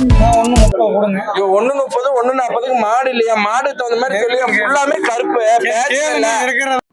ஒண்ணு முப்பது கொடுங்க ஐயோ ஒண்ணு முப்பது ஒண்ணு நாற்பதுக்கு மாடு இல்லையா? மாடு தகுந்த மாதிரி சொல்லி ஃபுல்லாமே கருப்பு.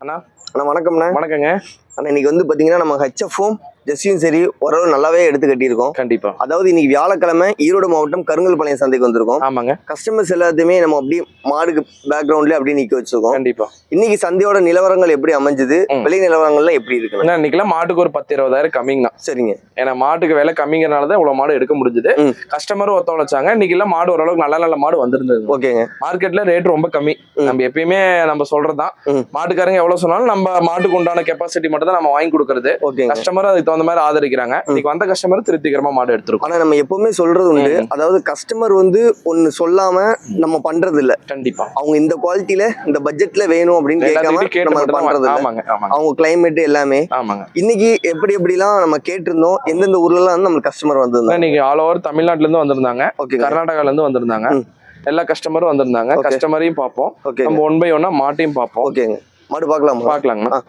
அண்ணா அண்ணா வணக்கம்ண்ணா. வணக்கங்க. அண்ணா இன்னைக்கு வந்து பாத்தீங்கன்னா நம்ம ஹெச்எஃப்பும் ஜெஸ்ஸியும் சரி ஓரளவு நல்லாவே எடுத்து கட்டியிருக்கோம். கண்டிப்பா. அதாவது இன்னைக்கு வியாழக்கிழமை ஈரோடு மாவட்டம் கருங்கல்பாளையம் சந்தைக்கு வந்திருக்கோம். ஆமாங்க. கஸ்டமர்ஸ் எல்லாத்தையுமே நம்ம அப்படியே மாடுக்கு பேக்ரவுண்ட்லயே அப்படியே நிக்க வச்சிருக்கோம். கண்டிப்பா. இன்னைக்கு சந்தையோட நிலவரங்கள் எப்படி அமைஞ்சது. விலை நிலவரங்கள்லாம் எப்படி ஏன்னா இன்னைக்கெல்லாம் மாட்டுக்கு ஒரு பத்து இருபதாயிரம் கம்மிங்கண்ணா சரிங்க. ஏன்னா மாட்டுக்கு விலை கம்மிங்கிறனால தான் இவ்வளவு மாடு எடுக்க முடிஞ்சது. கஸ்டமரும் ஒத்துழைச்சாங்க இன்னைக்கு எல்லாம் மாடு ஓரளவுக்கு நல்ல நல்ல மாடு வந்திருந்தது ஓகேங்க. மார்க்கெட்ல ரேட் ரொம்ப கம்மி. நம்ம எப்பயுமே நம்ம சொல்றதுதான். மாட்டுக்காரங்க எவ்வளவு சொன்னாலும் நம்ம மாட்டுக்கு உண்டான கெப்பாசிட்டி மட்டும் தான் நம்ம வாங்கி கொடுக்கறது. ஓகேங்க. கஸ்டமர் அதுக்கு தகுந்த மாதிரி ஆதரிக்கிறாங்க. இன்னைக்கு வந்த கஸ்டமர் திருப்திகரமா மாடு எடுத்திருக்கோம். ஆனா நம்ம எப்பவுமே சொல்றது உண்டு. அதாவது கஸ்டமர் வந்து ஒன்னு சொல்லாம நம்ம பண்றது இல்ல கண்டிப்பா. அவங்க இந்த குவாலிட்டியில இந்த பட்ஜெட்ல வேணும் அப்படின்னு கேட்காம நம்ம பண்றது அவங்க கிளைமேட் எல்லாமே. ஆமாங்க. இன்னைக்கு எப்படி எப்படிலாம் நம்ம கேட்டிருந்தோம் எந்தெந்த ஊர்ல எல்லாம் வந்து நம்மளுக்கு கஸ்டமர் வந்திருந்தாங்க. இன்னைக்கு ஆல் ஓவர் தமிழ்நாட்டுல இருந்து வந்திருந்தாங்க. ஓகே கர்நாடகால இருந்து வந்திருந்தாங்க. எல்லா கஸ்டமரும் வந்திருந்தாங்க. கஸ்டமரையும் பார்ப்போம். நம்ம ஒன் பை ஒன்னா மாட்டையும் பார்ப்போம். ஓகேங்க மாடு பார்க்கலாமா? பார்க்கலாங்கண்ணா.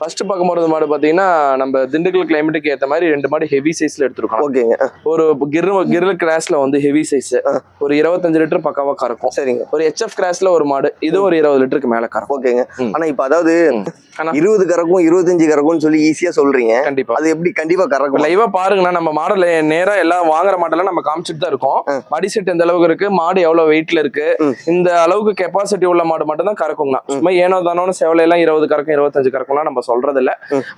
ஃபர்ஸ்ட் பார்க்க போறது மாடு பாத்தீங்கன்னா நம்ம திண்டுக்கல் கிளைமேட்டுக்கு ஏத்த மாதிரி ரெண்டு மாடு ஹெவி சைஸ்ல எடுத்திருக்கோம் ஓகேங்க. ஒரு கிர் கிரில் கிராஸ்ல வந்து ஹெவி சைஸ். ஒரு இருபத்தஞ்சு லிட்டர் பக்காவா கறக்கும். சரிங்க. ஒரு ஹெச்எஃப் கிராஸ்ல ஒரு மாடு இது ஒரு இருபது லிட்டருக்கு மேல கறக்கும். ஓகேங்க. ஆனா இப்ப அதாவது இருபது கறக்கும் இருபத்தஞ்சு கறக்கும்னு சொல்லி ஈஸியா சொல்றீங்க. கண்டிப்பா. அது எப்படி கண்டிப்பா கறக்கும்? லைவா பாருங்கண்ணா நம்ம மாடல நேரா எல்லாம் வாங்குற மாடெல்லாம் நம்ம காமிச்சிட்டு தான் இருக்கோம். மடி செட் எந்த அளவுக்கு இருக்கு மாடு எவ்வளவு வெயிட்ல இருக்கு. இந்த அளவுக்கு கெப்பாசிட்டி உள்ள மாடு மட்டும் தான் கறக்குங்கண்ணா சும்மா ஏனோ தானோன்னு செவலை எல்லாம் இருபது கறக்கும் இருபத்தஞ்சு கறக்கும்லாம் நம்ம சொல்றது இல்ல.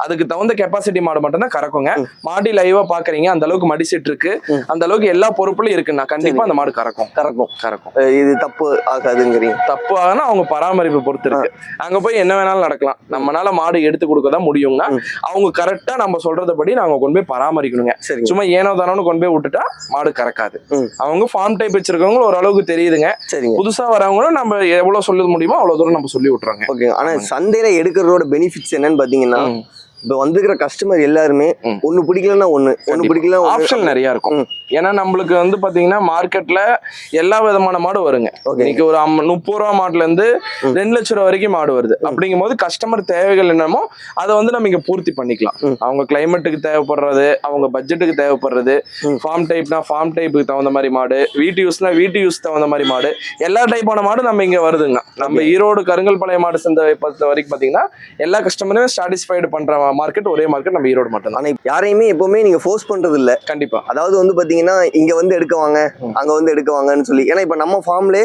அதுக்கு தகுந்த கெப்பாசிட்டி மாடு மட்டும் தான் கறக்குங்க. மாடி லைவா பாக்குறீங்க அந்த அளவுக்கு மடி செட் இருக்கு. அந்த அளவுக்கு எல்லா பொருட்களும் இருக்குண்ணா கண்டிப்பா அந்த மாடு கறக்கும். கறக்கும். கறக்கும். இது தப்பு ஆகாதுங்கிறீங்க. தப்பு ஆகுனா அவங்க பராமரிப்பு பொறுத்து இருக்கு. அங்க போய் என்ன வேணாலும் நடக்கலாம். நம்மனால மாடு எடுத்து கொடுக்க தான் முடியும்னா. அவங்க கரெக்டா நம்ம சொல்றதபடி நாங்க கொண்டு போய் பராமரிக்கணுங்க. சரிங்க. சும்மா ஏனோ தானோன்னு கொண்டு போய் விட்டுட்டா மாடு கறக்காது. அவங்க ஃபார்ம் டைப் வச்சிருக்கவங்க ஓரளவுக்கு தெரியுதுங்க. சரிங்க. புதுசா வரவங்களும் நம்ம எவ்வளவு சொல்ல முடியுமோ அவ்வளவு தூரம் நம்ம சொல்லி விட்டுறாங்க. ஓகே ஆனா சந்தையில எடுக்கிறதோட பெனிஃபிட்ஸ் என்னன்னு பாத்தீங்கன்னா. இப்ப வந்துக்கிற கஸ்டமர் எல்லாருமே. ஒண்ணு பிடிக்கலன்னா ஒண்ணு ஒண்ணு. பிடிக்கல ஆப்ஷன் நிறைய இருக்கும். ஏன்னா நம்மளுக்கு வந்து பாத்தீங்கன்னா மார்க்கெட்ல எல்லா விதமான மாடு வருங்க. இன்னைக்கு ஒரு முப்பது ரூபா மாட்டுல இருந்து ம். ரெண்டு லட்சம் ரூபா வரைக்கும் மாடு வருது. அப்படிங்கும் போது கஸ்டமர் தேவைகள் என்னமோ அதை வந்து நம்ம இங்க பூர்த்தி பண்ணிக்கலாம். அவங்க கிளைமேட்டுக்கு தேவைப்படுறது அவங்க பட்ஜெட்டுக்கு தேவைப்படுறது. ஃபார்ம் டைப்னா ஃபார்ம் டைப்புக்கு தகுந்த மாதிரி மாடு வீட்டு யூஸ்னா வீட்டு யூஸ் தகுந்த மாதிரி மாடு எல்லா டைப்பான மாடு நம்ம இங்க வருதுங்க. நம்ம ஈரோடு கருங்கல் பழைய மாடு சந்தை பொறுத்த வரைக்கும் பாத்தீங்கன்னா எல்லா கஸ்டமருமே சாட்டிஸ்ஃபைடு பண்ற மார்க்கெட் ஒரே மார்க்கெட் நம்ம ஈரோடு மட்டும் தான் ஆனா இப்ப யாரையுமே எப்பவுமே நீங்க ஃபோர்ஸ் பண்றது இல்ல கண்டிப்பா. அதாவது வந்து பாத்தீங்கன்னா இங்க வந்து எடுக்க வாங்க ம். அங்க வந்து எடுக்க வாங்கன்னு சொல்லி ஏன்னா இப்ப நம்ம ஃபார்ம்ல.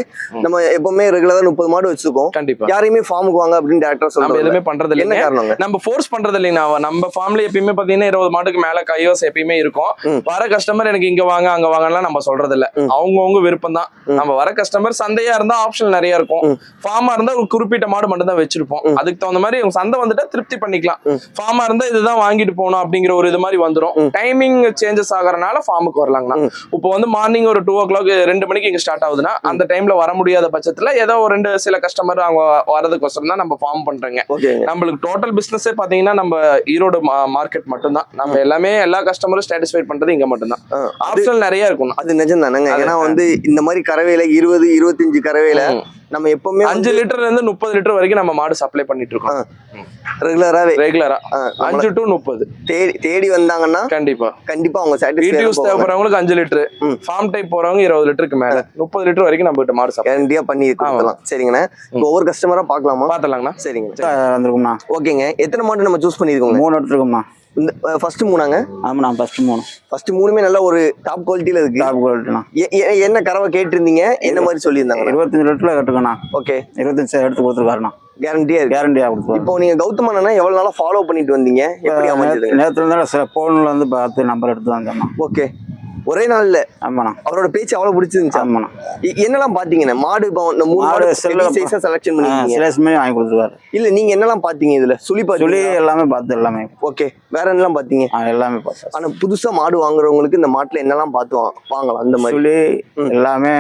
நம்ம எப்பவுமே ரெகுலரா முப்பது மாடு வச்சிருக்கோம் கண்டிப்பா யாரையுமே ஃபார்முக்கு வாங்க அப்படின்னு டேரக்டா நம்ம சொல்றோம் எதுவுமே பண்றது என்ன இல்லைங்க காரணங்க நம்ம ஃபோர்ஸ் பண்றது இல்லைங்கண்ணா நம்ம ஃபேமிலி எப்பயுமே பாத்தீங்கன்னா இருபது மாட்டுக்கு மேல கையோஸ் எப்பயுமே இருக்கும். வர கஸ்டமர் எனக்கு இங்க வாங்க அங்க வாங்கலாம் நம்ம சொல்றது இல்ல. அவங்கவுங்க விருப்பம் தான். நம்ம வர கஸ்டமர் சந்தையா இருந்தா ஆப்ஷன் நிறைய இருக்கும். ஃபார்மா இருந்தா ஒரு குறிப்பிட்ட மாடு மட்டும் தான் வச்சிருப்போம். அதுக்கு தகுந்த மாதிரி உங்க சந்தை வந்துட்டா திருப்தி பண்ணிக்கலாம். ஃபார்மா இருந்தா இதுதான் வாங்கிட்டு போகணும் அப்படிங்கிற ஒரு இது மாதிரி வந்துரும் ம். டைமிங் சேஞ்சஸ் ஆகறனால ஃபார்முக்கு வரலாங்கண்ணா ம். இப்போ வந்து மார்னிங் ஒரு டூ ஓ கிளாக் ரெண்டு மணிக்கு இங்க ஸ்டார்ட் ஆகுதுன்னா அந்த டைம்ல வர முடியாத பட்சத்துல ஏதோ ஒரு ரெண்டு சில கஸ்டமர் அவங்க வரதுக்கோசரம் தான் நம்ம ஃபார்ம் பண்றோங்க. நம்மளுக்கு டோட்டல் பிசினஸே பாத்தீங்கன்னா நம்ம ஈரோடு மார்க்கெட் மட்டும்தான். நம்ம எல்லாமே எல்லா கஸ்டமரும் சாட்டிஸ்ஃபை பண்றது இங்க மட்டும்தான். ஆப்ஷன் நிறைய இருக்கும் அது நிஜம் தானங்க ஏன்னா வந்து இந்த மாதிரி கறவையில இருபது இருபத்தஞ்சு கறவையில நம்ம எப்பவுமே அஞ்சு லிட்டர்ல இருந்து முப்பது லிட்டர் வரைக்கும் நம்ம மாடு சப்ளை பண்ணிட்டு இருக்கோம் ரெகுலராவே ரெகுலரா அஞ்சு டு முப்பது. தேடி தேடி வந்தாங்கன்னா கண்டிப்பா. கண்டிப்பா அவங்க வீட்டு யூஸ் சாட்டிஸ்ஃபை தேவைப்படுறவங்களுக்கு அஞ்சு லிட்டர். ம். ஃபார்ம் டைப் போறவங்க இருபது லிட்டருக்கு மேல. முப்பது லிட்டர் வரைக்கும் நம்ம கிட்ட மாடு சப்ளை கேரண்டியா பண்ணி கொடுக்கலாம். சரிங்கண்ணா. இப்போ ஒவ்வொரு கஸ்டமரா பார்க்கலாமா? பாத்தலாங்கண்ணா சரிங்க வந்திருக்கும்ண்ணா. ஓகேங்க. எத்தனை மாடு நம்ம சூஸ் பண்ணிருக்கோங்க மூணு எடுத்துருக்கோம்ண்ணா. இந்த ஃபர்ஸ்ட் மூணாங்க? ஆமாண்ணா ஃபர்ஸ்ட் மூணு. ஃபர்ஸ்ட் மூணுமே நல்ல ஒரு டாப் குவாலிட்டியில இருக்கு. டாப் குவாலிட்டிண்ணா என்ன கறவை கேட்டிருந்தீங்க? என்ன மாதிரி சொல்லியிருந்தாங்க இருபத்தஞ்சு லிட்டரில் கட்டுக்கண்ணா. ஓகே இருபத்தஞ்சு எடுத்து கொடுத்துருக்காருண்ணா. கேரண்டியா இருக்கு. கேரண்டியாக கொடுத்துருவாரு இப்போ நீங்க கௌதம் அண்ணா எவ்வளவு நாளா ஃபாலோ பண்ணிட்டு வந்தீங்க? எப்படி அமைஞ்சதுங்க நேற்று இருந்தாலும் சில ஃபோனில் வந்து பார்த்து நம்பர் எடுத்து வந்தேண்ணா. ஓகே ஒரே நாள்ல ஆமாண்ணா. அவரோட பேச்சு அவ்வளவு பிடிச்சிருந்துச்சு? ஆமாண்ணா. என்னெல்லாம் பாத்தீங்கண்ணா? மாடு இந்த மூணு மாடு சைஸா செலக்ஷன் பண்ணிருக்கீங்க. சிலேஸ்மே வாங்கி கொடுத்துருக்காரு இல்ல நீங்க என்னெல்லாம் பாத்தீங்க இதுல? சுழி பாத்தீங்க எல்லாமே பார்த்து எல்லாமே. ஓகே வேற என்னெல்லாம் பாத்தீங்க? எல்லாமே பார்த்தேன் ஆனா புதுசா மாடு வாங்குறவங்களுக்கு இந்த மாட்டுல என்னெல்லாம் பார்த்து வாங்கலாம் அந்த மாதிரி. ம். எல்லாமே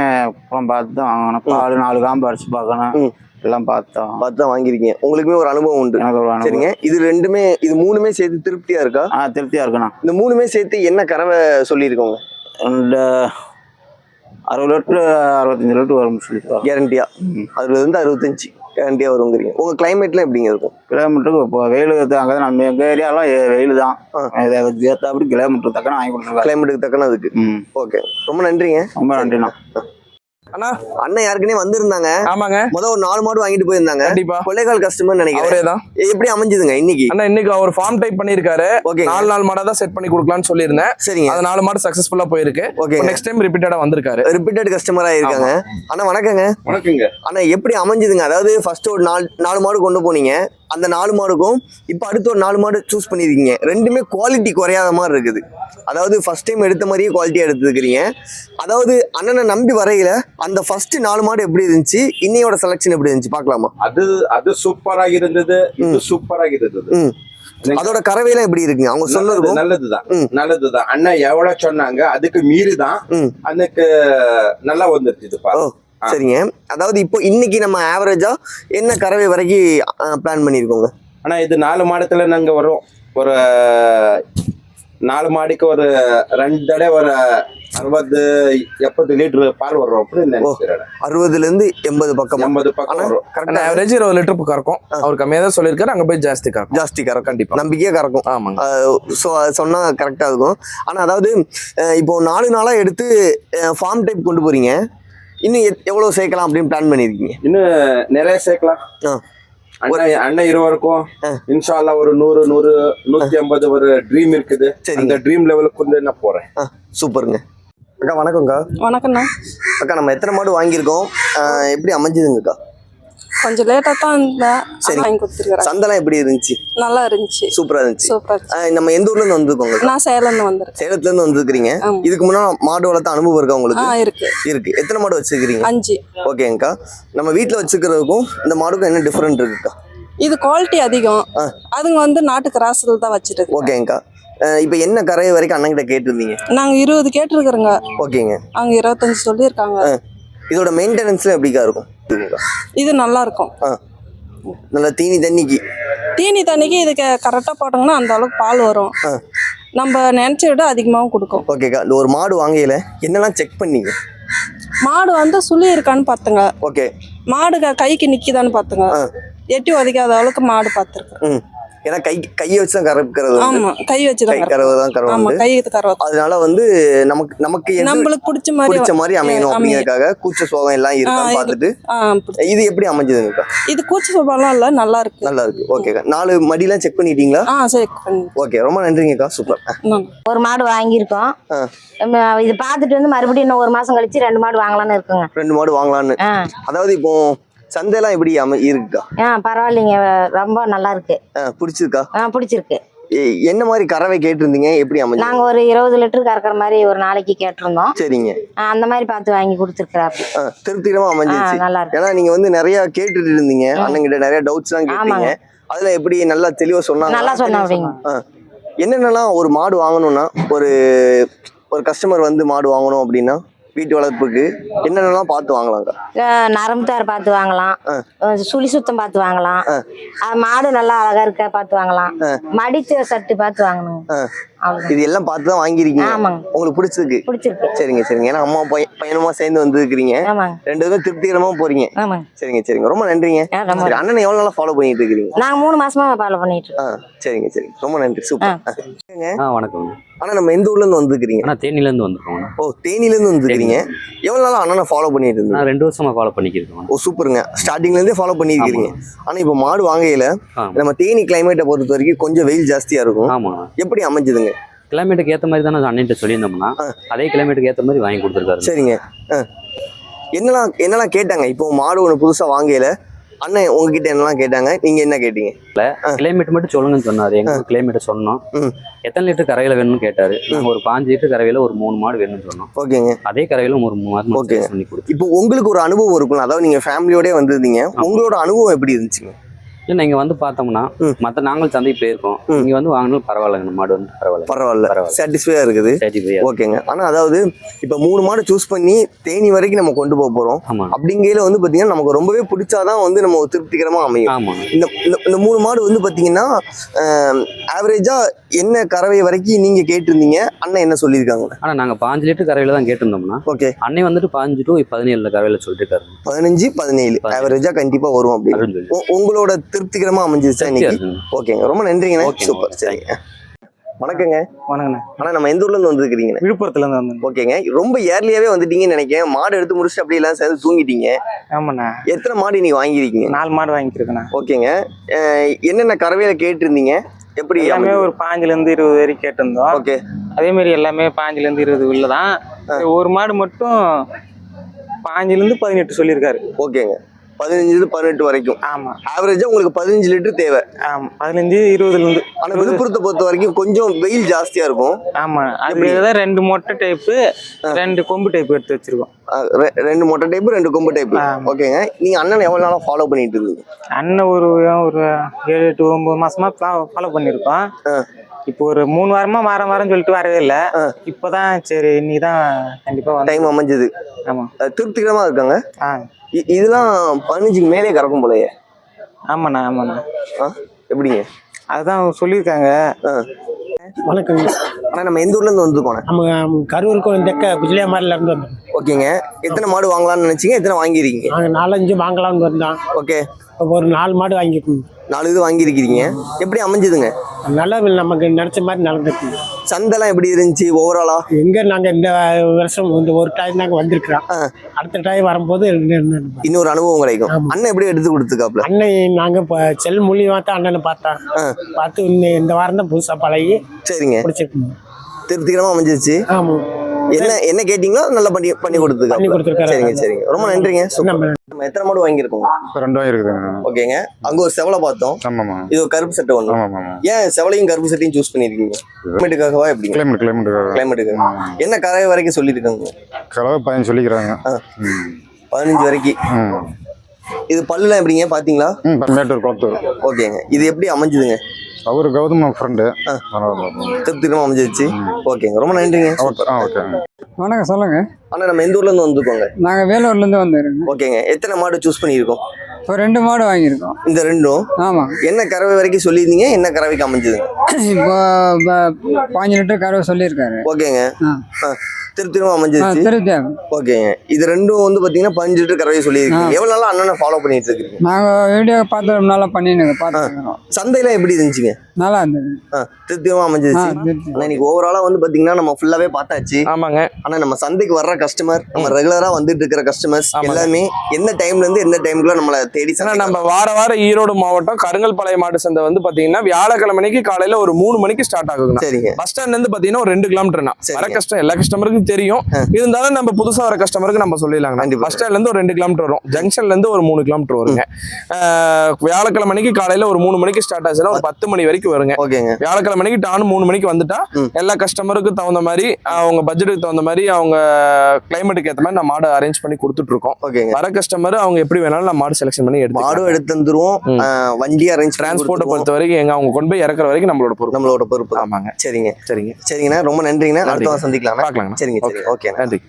பார்த்து தான் வாங்கணும். பால் நாலு காம்பு அடிச்சு பார்க்கணும். எல்லாம் பார்த்தோம் பார்த்து தான் வாங்கிருக்கீங்க உங்களுக்குமே ஒரு அனுபவம் உண்டு. எனக்கு ஒரு சரிங்க. இது ரெண்டுமே இது மூணுமே சேர்த்து திருப்தியா இருக்கா? ஆ திருப்தியாக இருக்குண்ணா இந்த மூணுமே சேர்த்து என்ன கறவை சொல்லியிருக்கோங்க ரெண்டு அறுபது லிட்டரு அறுபத்தஞ்சு லிட்டரு வரும்னு சொல்லியிருக்காரு கேரண்டியா ம். அதுல இருந்து அறுபத்தஞ்சு கேரண்டியா வருங்கிறீங்க. உங்க கிளைமேட்லாம் எப்படிங்க இருக்கும்? கிலோமீட்டருக்கு இப்போ வெயில் அங்கே நம்ம எங்கள் ஏரியாலாம் வெயில் தான். ஏற்றாப்படி கிலோமீட்டர் தக்கன வாங்கி கொடுத்துருக்காரு கிளைமேட்டுக்கு தக்கன அதுக்கு. ஓகே ரொம்ப நன்றிங்க. ரொம்ப நன்றிண்ணா. அண்ணா. அண்ணன் யாருக்குனே வந்திருந்தாங்க. ஆமாங்க. முத ஒரு நாலு மாடு வாங்கிட்டு போயிருந்தாங்க. கண்டிப்பா. கொள்ளைக்கால் கஸ்டமர் நினைக்கிறேன். அவரே தான் எப்படி அமைஞ்சுதுங்க இன்னைக்கு? அண்ணா இன்னைக்கு அவர் ஃபார்ம் டைப் பண்ணிருக்காரு ஓகே நாலு நாலு மாடா தான் செட் பண்ணி கொடுக்கலாம்னு சொல்லியிருந்தேன். சரிங்க. அது நாலு மாடு சக்சஸ்ஃபுல்லா போயிருக்கு. ஓகே நெக்ஸ்ட் டைம் ரிப்பீட்டடா வந்திருக்காரு. ரிப்பீட்டட் கஸ்டமரா இருக்காங்க. அண்ணா வணக்கங்க. வணக்கங்க. அண்ணா எப்படி அமைஞ்சுதுங்க? அதாவது ஃபர்ஸ்ட் ஒரு நாலு நாலு மாடு கொண்டு போனீங்க. அந்த நாலு மாடுக்கும் இப்போ அடுத்து ஒரு நாலு மாடு சூஸ் பண்ணியிருக்கீங்க ரெண்டுமே குவாலிட்டி குறையாத மாதிரி இருக்குது. அதாவது ஃபஸ்ட் டைம் எடுத்த மாதிரியே குவாலிட்டியாக எடுத்துக்கிறீங்க அதாவது அண்ணனை நம்பி வரையில அந்த ஃபர்ஸ்ட் நாலு மாடு எப்படி இருந்துச்சு? இன்னையோட செலக்ஷன் எப்படி இருந்துச்சு? பார்க்கலாமா? அது அது சூப்பராக இருந்தது. இது சூப்பராக இருந்தது. அதோட கறவையெல்லாம் எப்படி இருக்குங்க? அவங்க சொன்னது நல்லதுதான். நல்லதுதான். அண்ணன் எவ்வளவு சொன்னாங்க? அதுக்கு மீறி தான் அதுக்கு நல்லா வந்துருச்சு இது சரிங்க. அதாவது இப்போ இன்னைக்கு நம்ம ஆவரேஜா என்ன கறவை வரைக்கும் பிளான் பண்ணிருக்கோங்க? ஆனா இது நாலு மாடத்துல நாங்க வரும் ஒரு நாலு மாடிக்கு ஒரு ரெண்டு தடவை ஒரு அறுபது எப்பது லிட்டர் பால் வரும் அப்படின்னு நினைக்கிறேன் அறுபதுல இருந்து எண்பது பக்கமா எண்பது பக்கம் வரும். கரெக்டா ஆவரேஜ் இருபது லிட்டர் கறக்கும். அவர் கம்மியா தான் சொல்லியிருக்காரு அங்க போய் ஜாஸ்தி கறக்கும். ஜாஸ்தி கறக்கும். கண்டிப்பா. நம்பிக்கையா கறக்கும். ஆமாங்க. ஸோ சொன்னா கரெக்டா இருக்கும். ஆனா அதாவது இப்போ நாலு நாளா எடுத்து ஃபார்ம் டைப் கொண்டு போறீங்க. இன்னும் எவ்வளவு சேர்க்கலாம் அப்படின்னு பிளான் பண்ணிருக்கீங்க? இன்னும் நிறைய சேர்க்கலாம். அண்ணா அண்ணன் இருவருக்கும். இன்ஷால்லா ஒரு நூறு நூறு நூத்தி ஐம்பது ஒரு ட்ரீம் இருக்குது. அந்த ட்ரீம் லெவலுக்கு வந்து நான் போறேன். ஆ சூப்பருங்க. அக்கா வணக்கம்க்கா. வணக்கண்ணா அக்கா நம்ம எத்தனை மாடு வாங்கியிருக்கோம்? எப்படி அமைஞ்சுதுங்கக்கா? கொஞ்சம் லேட்டாக தான் இருந்தேன் சரி. வாங்கி கொடுத்துருக்குறேன். சந்தெல்லாம் எப்படி இருந்துச்சு? நல்லா இருந்துச்சு. சூப்பரா இருந்துச்சு. சூப்பரா நம்ம எந்த ஊர்ல இருந்து வந்திருக்கோங்க நான் சேலம்னு வந்திருக்கேன். சேலத்துல இருந்து வந்திருக்கிறீங்க. ஆமா. இதுக்கு முன்னாடி மாடு வளர்த்த அனுபவம் இருக்கா உங்களுக்கு? இருக்கு. இருக்கு. எத்தனை மாடு வச்சிருக்கிறீங்க? அஞ்சு. ஓகேங்கக்கா. நம்ம வீட்டில் வச்சுக்கிறதுக்கும் இந்த மாடுக்கும் என்ன டிஃப்ரெண்ட் இருக்குக்கா? இது குவாலிட்டி அதிகம். அதுங்க வந்து நாட்டு கிராஸில் தான் வச்சிருக்கு ஓகேங்கக்கா. இப்போ என்ன கரை வரைக்கும் அண்ணன்கிட்ட கேட்டிருந்தீங்க? நாங்கள் இருபது கேட்டிருக்கிறோங்க. ஓகேங்க. அவங்க இருபத்தஞ்சு சொல்லியிருக்காங்க. இதோட மெயின்டெனன்ஸ்ல எப்படிக்கா இருக்கும். இது நல்லா இருக்கும் நல்லா தீனி தண்ணிக்கு. தீனி தண்ணிக்கு இதுக்கு கரெக்டாக போட்டோங்கன்னா அந்த அளவுக்கு பால் வரும். நம்ம நினச்ச விட அதிகமாகவும் கொடுக்கும். ஓகேக்கா இந்த ஒரு மாடு வாங்கையில என்னெல்லாம் செக் பண்ணீங்க? மாடு வந்து சுழி இருக்கான்னு பார்த்துங்க ஓகே. மாடு கைக்கு நிற்கிதான்னு பார்த்துங்க. எட்டி உதைக்காத அளவுக்கு மாடு பார்த்துருக்கு ஏன்னா கை கையை வச்சு தான் கறக்கிறது. ஆமா கை வச்சு கை தான் கறவை தான் கறவை ஆமா வந்து. கை கறவை. அதனால வந்து நமக்கு நமக்கு நம்மளுக்கு பிடிச்ச மாதிரி பிடிச்ச மாதிரி அமையணும். அப்படிங்கறதுக்காக கூச்ச சோகம் எல்லாம் இருக்கான்னு இது- பார்த்துட்டு இது எப்படி அமைஞ்சதுங்கக்கா? இது கூச்சி சுபாலாம் இல்ல நல்லா இருக்கு. நல்லா இருக்கு. ஓகேக்கா. நாலு மடியெல்லாம் செக் பண்ணிட்டீங்களா? ஆ சரி பண்ணி ஓகே ரொம்ப நன்றிங்கக்கா. சூப்பர். ஒரு மாடு வாங்கியிருக்கோம். இது பார்த்துட்டு வந்து மறுபடியும் இன்னும் ஒரு மாசம் கழிச்சு ரெண்டு மாடு வாங்கலாம்னு இருக்குங்க. ரெண்டு மாடு வாங்கலான்னு ஆ. அதாவது இப்போ சந்தையெல்லாம் எப்படி அமை இருக்குக்கா? ஆ பரவாயில்லைங்க. ரொம்ப நல்லா இருக்கு ஆ, பிடிச்சிருக்கா? ஆ பிடிச்சிருக்கு. என்ன மாதிரி கறவை கேட்டிருந்தீங்க? எப்படி அமைஞ்சு நாங்க ஒரு இருபது லிட்டர் கறக்கிற மாதிரி ஒரு நாளைக்கு கேட்டிருந்தோம். சரிங்க. ஆ, அந்த மாதிரி பார்த்து வாங்கி கொடுத்துருக்குறாப்பி ஆ, திருப்திகரமா ஆ அமைஞ்சிருச்சு. நல்லா இருக்கு ஏன்னா நீங்க வந்து நிறைய கேட்டுட்டு இருந்தீங்க. அண்ணங்கிட்ட நிறைய டவுட்ஸ் எல்லாம் கேட்டீங்க. அதுல எப்படி நல்லா தெளிவா சொன்னாங்க நல்லா சொன்ன அப்படிங்க. என்னென்னலாம் ஒரு மாடு வாங்கணும்னா ஒரு ஒரு கஸ்டமர் வந்து மாடு வாங்கணும் அப்படின்னா? வீட்டு வளர்ப்புக்கு என்னென்னலாம் பார்த்து வாங்கலாம்க்கா ஆ, நரம்பு தார் பார்த்து வாங்கலாம். சுழி சுத்தம் பார்த்து வாங்கலாம். மாடு நல்லா அழகா இருக்கா பார்த்து வாங்கலாம். மடிச்ச சட்டு பார்த்து வாங்கணும் இது எல்லாம் பார்த்து தான் வாங்கியிருக்கீங்க. ஆமாங்க. உங்களுக்கு பிடிச்சிருக்கு. பிடிச்சிருக்கு. சரிங்க சரிங்க. ஏன்னா அம்மா பையன் பையனுமா சேர்ந்து வந்துருக்கிறீங்க. ஆமாங்க. ரெண்டு பேரும் திருப்திகரமா போறீங்க. ஆமாங்க. சரிங்க சரிங்க. ரொம்ப நன்றிங்க. சரி அண்ணனை எவ்வளவு நாளா ஃபாலோ பண்ணிட்டு இருக்கிறீங்க நாங்க மூணு மாசமா ஃபாலோ பண்ணிட்டு இருக்கோம் ஆ சரிங்க சரிங்க. ரொம்ப நன்றி. சூப்பர் ஆ. வணக்கம். ஆனா நம்ம எந்த ஊர்ல இருந்து வந்துருக்கிறீங்க? அண்ணா தேனிலேருந்து வந்திருக்கோம் ஓ தேனில இருந்து வந்துருக்கிறீங்க. எவ்வளவு நாளா அண்ணனை ஃபாலோ பண்ணிட்டு இருந்தீங்க நான் ரெண்டு வருஷமா ஃபாலோ பண்ணிக்கிருக்கோம் ஓ சூப்பருங்க ஸ்டார்டிங்ல இருந்தே ஃபாலோ பண்ணிருக்கீங்க. ஆனா இப்போ மாடு வாங்கையில. நம்ம தேனி கிளைமேட்டை பொறுத்த வரைக்கும் கொஞ்சம் வெயில் ஜாஸ்தியா இருக்கும். ஆமாம் எப்படி அமைஞ்சதுங்க? கிளைமேட்டுக்கு ஏற்ற மாதிரி தானே அண்ணன்ட்ட சொல்லியிருந்தோம்னா. அதே கிளைமேட்டுக்கு ஏற்ற மாதிரி வாங்கி கொடுத்துருக்காரு. சரிங்க. என்னெல்லாம் என்னெல்லாம் கேட்டாங்க? இப்போ மாடு ஒன்று புதுசா வாங்கையில அண்ணன் உங்ககிட்ட என்னெல்லாம் கேட்டாங்க? நீங்க என்ன கேட்டீங்க? கிளைமேட் மட்டும் சொல்லுங்கன்னு சொன்னாரு. எங்க கிளைமேட்டை சொன்னோம். எத்தனை லிட்டர் கரையில வேணும்னு கேட்டாரு. நாங்க ஒரு பாஞ்சு லிட்டர் கரையில ஒரு மூணு மாடு வேணும்னு சொன்னோம். ஓகேங்க. அதே கரையில ஒரு மூணு மாடு. மட்டும் பண்ணி கொடுத்து இப்போ உங்களுக்கு ஒரு அனுபவம் இருக்கும்ல. அதாவது நீங்க ஃபேமிலியோடய வந்திருந்தீங்க. உங்களோட அனுபவம் எப்படி இருந்துச்சுங்க? இல்லை இங்க வந்து பார்த்தோம்னா. மற்ற நாங்கள் சந்தைக்கு போயிருக்கோம். இங்க வந்து வாங்கினாலும் பரவாயில்லைங்க மாடு வந்து பரவாயில்ல. பரவாயில்ல. பரவாயில்ல. சாட்டிஸ்ஃபையா இருக்குது. போய் ஓகேங்க ஆனா அதாவது இப்போ மூணு மாடு சூஸ் பண்ணி தேனி வரைக்கும் நம்ம கொண்டு போக போறோம். ஆமா. அப்படிங்கையில வந்து பாத்தீங்கன்னா நமக்கு ரொம்பவே பிடிச்சாதான் வந்து நம்ம திருப்திகரமா அமையும். ஆமா. இந்த இந்த- மூணு மாடு வந்து பாத்தீங்கன்னா ஆவரேஜா என்ன கறவை வரைக்கும் நீங்க கேட்டிருந்தீங்க? அண்ணன் என்ன சொல்லியிருக்காங்க? ஆனா நாங்க பாஞ்சு லிட்டர் கரையில தான் கேட்டிருந்தோம்னா ஓகே அன்னை வந்துட்டு பாஞ்சு டு பதினேழுல கரையில சொல்லிட்டு இருக்காரு பதினஞ்சு பதினேழு. பதினேழு. ஆவரேஜா கண்டிப்பா வரும் அப்படின்னு. உங்களோட திருப்திகரமா அமைஞ்சிருச்சா இன்னைக்கு. ஓகேங்க. ரொம்ப நன்றிங்கண்ணே. சூப்பர். சரிங்க. வணக்கங்க. வணக்கண்ணே. ஆனா நம்ம எந்த ஊர்ல இருந்து வந்திருக்கிறீங்கண்ணே? விழுப்புரத்துல இருந்து வந்தேன் ஓகேங்க. ரொம்ப ஏர்லியாவே வந்துட்டீங்கன்னு நினைக்கிறேன். மாடு எடுத்து முடிச்சுட்டு அப்படியே எல்லாம் சேர்ந்து தூங்கிட்டீங்க. ஆமாண்ணா. எத்தனை மாடு நீங்க வாங்கியிருக்கீங்க? நாலு மாடு வாங்கியிருக்கேண்ணா ஓகேங்க. என்னென்ன கறவையில கேட்டிருந்தீங்க? எப்படி எல்லாமே ஒரு பாஞ்சுல இருந்து இருபது வரைக்கும் கேட்டிருந்தோம். ஓகே. அதே மாதிரி எல்லாமே பாஞ்சுல இருந்து இருபது உள்ள தான் ஒரு மாடு மட்டும் பாஞ்சுல இருந்து பதினெட்டு சொல்லியிருக்காரு. ஓகேங்க. பதினஞ்சுல பதினெட்டு வரைக்கும். ஆமா. ஆவரேஜா உங்களுக்கு பதினஞ்சு லிட்டர் தேவை. ஆமா. பதினஞ்சு இருபதுல இருந்து ஆனா விழுப்புரத்தை பொறுத்த வரைக்கும் கொஞ்சம் வெயில் ஜாஸ்தியா இருக்கும். ஆமா. அதுதான் ரெண்டு மொட்டை டைப்பு ரெண்டு கொம்பு டைப் எடுத்து வச்சிருக்கோம். ரெண்டு மொட்டை டைப் ரெண்டு கொம்பு டைப் ஆமா. ஓகேங்க நீங்க அண்ணன் எவ்வளவு நாளா ஃபாலோ பண்ணிட்டு இருந்தீங்க அண்ணன் ஒரு ஒரு ஏழு டு ஒன்பது மாசமா ஃபாலோ பண்ணியிருக்கோம். இப்போ ஒரு மூணு வாரமா வாரம் வாரம் சொல்லிட்டு வரவே இல்லை. இப்போதான் சரி இன்னைக்கு தான் கண்டிப்பா டைம் அமைஞ்சது. ஆமா. திருப்திகரமா இருக்காங்க? ஆ. இதெல்லாம் பதினஞ்சுக்கு மேலே கறக்கும் போலயே. ஆமாண்ணா ஆமாண்ணா. ஆ? எப்படிங்க? அதுதான் சொல்லியிருக்காங்க. வணக்கங்க. ஆனா நம்ம எந்த ஊர்ல இருந்து வந்துருக்கோம் நம்ம கரூருக்கும் தெக்க குஜிலியாமாரில இருந்து வந்தோம். ஓகேங்க. எத்தனை மாடு வாங்கலாம்னு நினைச்சீங்க? எத்தனை வாங்கிருக்கீங்க நாங்கள் நாலஞ்சு வாங்கலாம்னு வந்தோம். ஓகே. ஒரு நாலு மாடு வாங்கியிருக்கோம். நாலு இது வாங்கியிருக்கிறீங்க எப்படி அமைஞ்சதுங்க? நல்லா நமக்கு நினச்ச மாதிரி நடந்துருக்கு. சந்தைலாம் எப்படி இருந்துச்சு? ஓவராலா எங்கே நாங்கள் இந்த வருஷம் இந்த ஒரு டைம் நாங்கள் வந்திருக்கிறோம். அடுத்த டைம் வரும்போது இன்னொரு அனுபவம் கிடைக்கும். அண்ணன் எப்படி எடுத்து கொடுத்துக்காப்ல அன்னை நாங்கள் இப்போ செல் மூலியமாக தான் அண்ணனை பார்த்தோம். பார்த்து இந்த வாரம் தான் புதுசாக பழகி சரிங்க. பிடிச்சிருக்கோம் திருப்திகரமா அமைஞ்சிருச்சு. ஆமாம் என்ன என்ன கேட்டீங்களோ நல்லா பண்ணி பண்ணி பண்ணி கொடுத்துருக்காங்க கொடுத்துருக்காரு. சரிங்க சரிங்க. ரொம்ப நன்றிங்க. நம்ம எத்தனை மாடு வாங்கியிருக்கோம் இப்போ ரெண்டு வாங்கியிருக்குதுங்க ஓகேங்க. அங்க ஒரு செவலை பார்த்தோம். ஆமாம்மா. இது ஒரு கருப்பு சட்டை ஆமாம் ஆமாம் ஏன் செவலையும் கருப்பு சட்டையும் சூஸ் பண்ணிருக்கீங்க கிளைமேட்டுக்காகவா எப்படிங்க கிளைமேட் கிளைமேட் கிளைமேட்டுக்காக என்ன கரை வரைக்கும் சொல்லியிருக்காங்க? கலவை பதினஞ்சு சொல்லிக்கிறாங்க. பதினஞ்சு வரைக்கும். இது பல்லுலாம் எப்படிங்க? பாத்தீங்களா? ம் மேட்டூர் குளத்தூர் ஓகேங்க. இது எப்படி அமைஞ்சுதுங்க? அவர் கௌதம் ஃப்ரெண்டு ஆ. பரவாயில்ல திருப்திகரமா அமைஞ்சிருச்சு ஓகேங்க ரொம்ப நன்றிங்க. ஓகே வணக்கம் சொல்லுங்க. ஆனா நம்ம எந்த ஊர்ல இருந்து வந்துருக்கோங்க? நாங்கள் வேலூர்லேருந்து வந்துருக்கோம் ஓகேங்க எத்தனை மாடு சூஸ் பண்ணியிருக்கோம்? இப்போ ரெண்டு மாடு வாங்கியிருக்கோம். இந்த ரெண்டும்? ஆமாம் என்ன கறவை வரைக்கும் சொல்லியிருந்தீங்க? என்ன கறவைக்கு அமைஞ்சதுங்க? இப்போ பாஞ்சு லிட்டர் கறவை சொல்லியிருக்காரு. ஓகேங்க. ஆ. அமைஞ்சிருச்சு? ஓகேங்க. இது ரெண்டும் வந்து பாத்தீங்கன்னா பதினஞ்சு லிட்டர் கறவை சொல்லியிருக்கீங்க. எவ்வளவு நாளா அண்ணனை ஃபாலோ பண்ணிட்டு இருக்கீங்க? நாங்கள் வீடியோ பார்த்து ரொம்ப நாளாக பண்ணினுங்க பார்த்துருக்கோம் சந்தையில எப்படி இருந்துச்சுங்க? நல்லா இருந்தது. ஆ அமைஞ்சிருச்சு? ஆனா இன்னைக்கு ஓவராலா வந்து பாத்தீங்கன்னா நம்ம ஃபுல்லாவே பார்த்தாச்சு. ஆமாங்க. ஆனா நம்ம சந்தைக்கு வர்ற கஸ்டமர் நம்ம ரெகுலரா வந்துட்டு இருக்கிற கஸ்டமர்ஸ். எல்லாமே எந்த டைம்ல இருந்து எந்த டைம்க்குள்ள நம்மள தேடி நம்ம வார வாரம் ஈரோடு மாவட்டம் கருங்கல் பழைய மாடு சந்தை வந்து பாத்தீங்கன்னா வியாழக்கிழமை அன்னைக்கு காலையில ஒரு மூணு மணிக்கு ஸ்டார்ட் ஆகுதுங்க. சரிங்க. பஸ் ஸ்டாண்ட்ல இருந்து பாத்தீங்கன்னா ஒரு ரெண்டு கிலோமீட்டர்னா. வர கஷ்டம் எல்லா கஸ்டமருக்கும் தெரியும். இருந்தாலும் நம்ம புதுசா வர கஸ்டமருக்கு நம்ம சொல்லிடலாங்க. பஸ் ஸ்டாண்ட்ல இருந்து ஒரு ரெண்டு கிலோமீட்டர் வரும். ஜங்ஷன்ல இருந்து ஒரு மூணு கிலோமீட்டர் வருங்க. ஆஹ் வியாழக்கிழமை அன்னைக்கு காலையில ஒரு மூணு மணிக்கு ஸ்டார்ட் ஆச்சுன்னா ஒரு பத்து மணி வரைக்கும் வருங்க. ஓகேங்க. வியாழக்கிழமை அன்னைக்கு டானு மூணு மணிக்கு வந்துட்டா. எல்லா கஸ்டமருக்கு தகுந்த மாதிரி அவங்க பட்ஜெட்டுக்கு தகுந்த மாதிரி அவங்க கிளைமேட்டுக்கு ஏற்ற மாதிரி நம்ம மாடு அரேஞ்ச் பண்ணி கொடுத்துட்டு இருக்கோம் ஓகேங்க. வர கஸ்டமர் அவங்க எப்படி வேணாலும் நம்ம மாடு செலக்ஷன் பண்ணி எடுத்து மாடும் எடுத்து வந்துருவோம் ம். ஆ, வண்டி அரேஞ்ச் டிரான்ஸ்போர்ட்டை பொறுத்த வரைக்கும் எங்க அவங்க கொண்டு போய் இறக்குற வரைக்கும் நம்மளோட பொறுப்பு. நம்மளோட பொறுப்பு. ஆமாங்க. சரிங்க. சரிங்க. சரிங்கண்ணா. ரொம்ப நன்றிங்கண்ணா. அடுத்த சந்திக்கலாம் பார்க்கலாங்கண்ணா. சரிங்க சரி ஓகே நன்றி.